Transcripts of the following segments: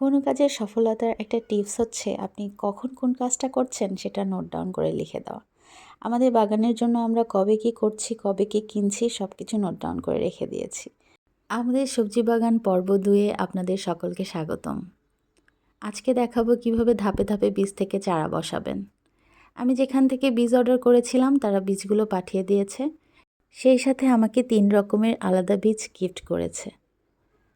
কোনো কাজের সফলতার একটা টিপস হচ্ছে, আপনি কখন কোন কাজটা করছেন সেটা নোট ডাউন করে লিখে দেওয়া আমাদের বাগানের জন্য আমরা কবে কী করছি, কবে কী কিনছি সব কিছু নোট ডাউন করে রেখে দিয়েছি। আমাদের সবজি বাগান পর্ব দুয়ে আপনাদের সকলকে স্বাগতম। আজকে দেখাবো কীভাবে ধাপে ধাপে বীজ থেকে চারা বসাবেন। আমি যেখান থেকে বীজ অর্ডার করেছিলাম, তারা বীজগুলো পাঠিয়ে দিয়েছে। সেই সাথে আমাকে তিন রকমের আলাদা বীজ গিফট করেছে।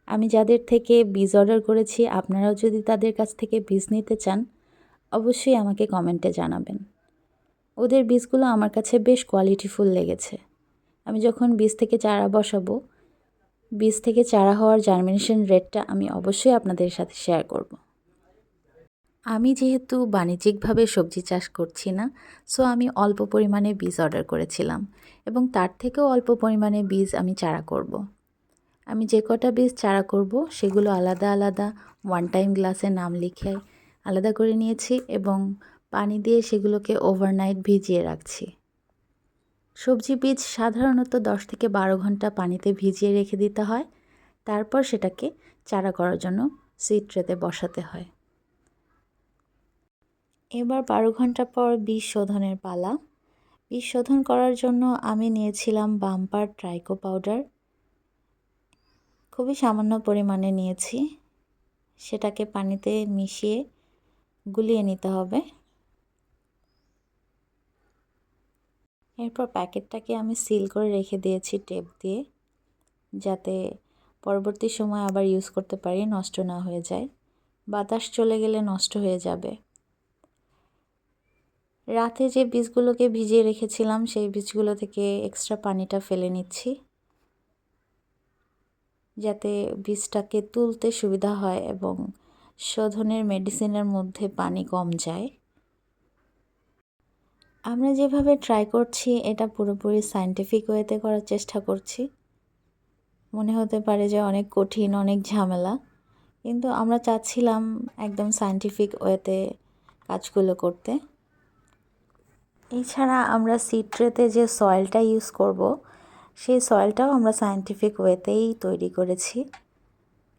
আমি যাদের থেকে বীজ অর্ডার করেছি, আপনারাও যদি তাদের কাছ থেকে বীজ নিতে চান, অবশ্যই আমাকে কমেন্টে জানাবেন ওদের বীজগুলো আমার কাছে বেশ কোয়ালিটিফুল লেগেছে আমি যখন বীজ থেকে চারা বসাবো, বীজ থেকে চারা হওয়ার জার্মিনেশন রেটটা আমি অবশ্যই আপনাদের সাথে শেয়ার করব। আমি যেহেতু বাণিজ্যিকভাবে সবজি চাষ করছি না সো আমি অল্প পরিমাণে বীজ অর্ডার করেছিলাম এবং তার থেকেও অল্প পরিমাণে বীজ আমি চারা করব। আমি যে কটা বীজ চারা করব, সেগুলো আলাদা আলাদা ওয়ান টাইম গ্লাসে নাম লিখে আলাদা করে নিয়েছি এবং পানি দিয়ে সেগুলোকে ওভারনাইট ভিজিয়ে রাখছি। সবজি বীজ সাধারণত দশ থেকে বারো ঘণ্টা পানিতে ভিজিয়ে রেখে দিতে হয়। তারপর সেটাকে চারা করার জন্য সিট ট্রেতে বসাতে হয়। এবার বারো ঘণ্টা পর বীজ শোধনের পালা। বীজ শোধন করার জন্য আমি নিয়েছিলাম বাম্পার ট্রাইকো পাউডার। খুবই সামান্য পরিমাণে নিয়েছি। সেটাকে পানিতে মিশিয়ে গুলিয়ে নিতে হবে। এরপর প্যাকেটটাকে আমি সিল করে রেখে দিয়েছি টেপ দিয়ে, যাতে পরবর্তী সময় আবার ইউজ করতে পারি, নষ্ট না হয়ে যায়। বাতাস চলে গেলে নষ্ট হয়ে যাবে। রাতে যে বীজগুলোকে ভিজিয়ে রেখেছিলাম, সেই বীজগুলো থেকে এক্সট্রা পানিটা ফেলে নিচ্ছি। যাতে বীজটাকে তুলতে সুবিধা হয় এবং শোধনের মেডিসিনের মধ্যে পানি কম যায়। আমরা যেভাবে ট্রাই করছি, এটা পুরোপুরি সায়েন্টিফিক ওয়েতে করার চেষ্টা করছি। মনে হতে পারে যে অনেক কঠিন, অনেক ঝামেলা, কিন্তু আমরা চাচ্ছিলাম একদম সায়েন্টিফিক ওয়েতে কাজগুলো করতে। এছাড়া আমরা সিট্রেতে যে সয়েলটা ইউজ করব সেই সয়েলটাও আমরা সায়েন্টিফিক ওয়েতেই তৈরি করেছি।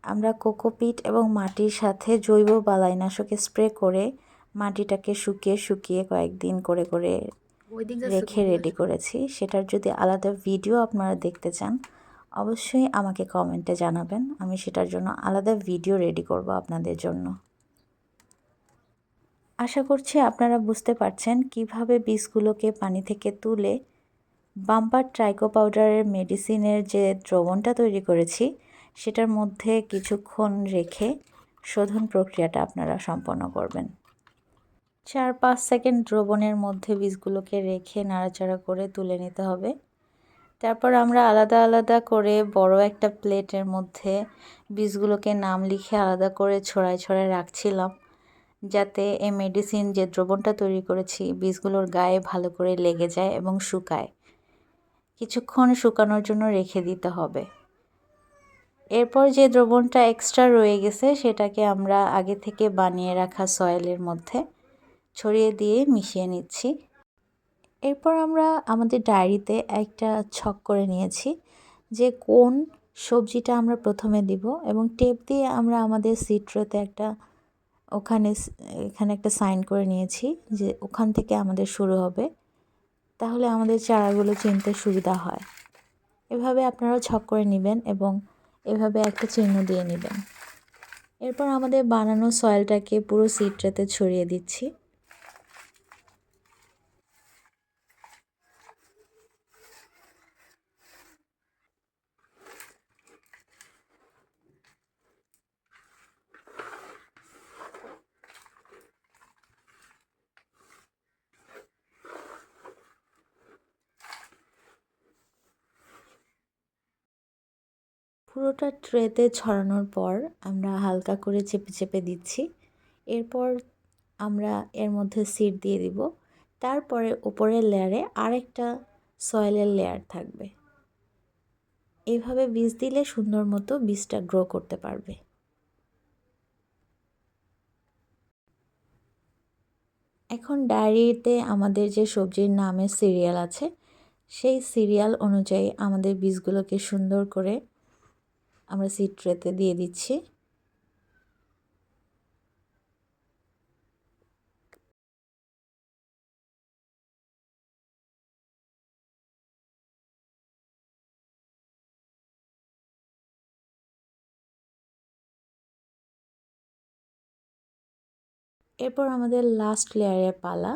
আমরা কোকোপিট এবং মাটির সাথে জৈব বালাইনাশক স্প্রে করে মাটিটাকে শুকিয়ে শুকিয়ে কয়েকদিন করে করে রেখে রেডি করেছি। সেটার যদি আলাদা ভিডিও আপনারা দেখতে চান অবশ্যই আমাকে কমেন্টে জানাবেন। আমি সেটার জন্য আলাদা ভিডিও রেডি করব আপনাদের জন্য। আশা করছি আপনারা বুঝতে পারছেন কীভাবে বীজগুলোকে পানি থেকে তুলে বাম্পার ট্রাইকো পাউডারের মেডিসিনের যে দ্রবণটা তৈরি করেছি, সেটার মধ্যে কিছুক্ষণ রেখে শোধন প্রক্রিয়াটা আপনারা সম্পন্ন করবেন। চার পাঁচ সেকেন্ড দ্রবণের মধ্যে বীজগুলোকে রেখে নাড়াচাড়া করে তুলে নিতে হবে। তারপর আমরা আলাদা আলাদা করে বড় একটা প্লেটের মধ্যে বীজগুলোকে নাম লিখে আলাদা করে ছড়ায় ছড়ায় রাখছিলাম, যাতে এই মেডিসিন যে দ্রবণটা তৈরি করেছি, বীজগুলোর গায়ে ভালো করে লেগে যায় এবং শুকায়। কিছুক্ষণ শুকানোর জন্য রেখে দিতে হবে। এরপর যে দ্রবণটা এক্সট্রা রয়ে গেছে, সেটাকে আমরা আগে থেকে বানিয়ে রাখা সয়েলের মধ্যে ছড়িয়ে দিয়ে মিশিয়ে নিচ্ছি। এরপর আমরা আমাদের ডায়েরিতে একটা ছক করে নিয়েছি, যে কোন সবজিটা আমরা প্রথমে দিব এবং টেপ দিয়ে আমরা আমাদের সিট্রোতে একটা ওখানে, এখানে একটা সাইন করে নিয়েছি যে ওখান থেকে আমাদের শুরু হবে। তাহলে আমাদের চারাগুলো চিনতে সুবিধা হয়। এভাবে আপনারা ছক করে নেবেন এবং এভাবে একটা চিহ্ন দিয়ে নেবেন। এরপর আমাদের বানানো সয়েলটাকে পুরো সিটটাতে ছড়িয়ে দিচ্ছি। পুরোটা ট্রেতে ছড়ানোর পর আমরা হালকা করে চেপে চেপে দিচ্ছি। এরপর আমরা এর মধ্যে সিট দিয়ে দিব। তারপরে উপরের লেয়ারে আরেকটা সয়েলের লেয়ার থাকবে। এভাবে বীজ দিলে সুন্দর মতো বীজটা গ্রো করতে পারবে। এখন ডায়েরিতে আমাদের যে সবজির নামে সিরিয়াল আছে, সেই সিরিয়াল অনুযায়ী আমাদের বীজগুলোকে সুন্দর করে আমরা সিট্রেতে দিয়ে দিচ্ছি। এরপর আমাদের লাস্ট লেয়ারে পালা।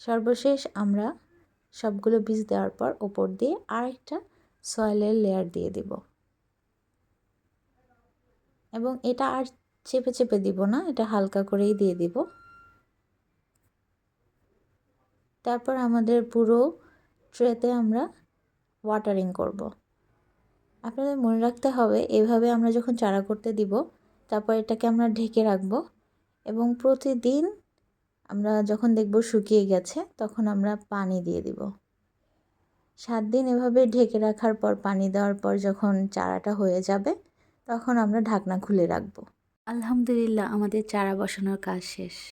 সর্বশেষ আমরা সবগুলো বীজ দেওয়ার পর ওপর দিয়ে আরেকটা সয়েলের লেয়ার দিয়ে দিব। এবং এটা আর চেপে চেপে দিব না, এটা হালকা করেই দিয়ে দিব। তারপর আমাদের পুরো ট্রেতে আমরা ওয়াটারিং করব। আপনাদের মনে রাখতে হবে, এভাবে আমরা যখন চারা করতে দিব, তারপর এটাকে আমরা ঢেকে রাখব এবং প্রতিদিন আমরা যখন দেখব শুকিয়ে গেছে, তখন আমরা পানি দিয়ে দিব। সাত দিন এভাবে ঢেকে রাখার পর, পানি দেওয়ার পর যখন চারাটা হয়ে যাবে, তখন আমরা ঢাকনা খুলে রাখব। আলহামদুলিল্লাহ, আমাদের চারা বসানোর কাজ শেষ।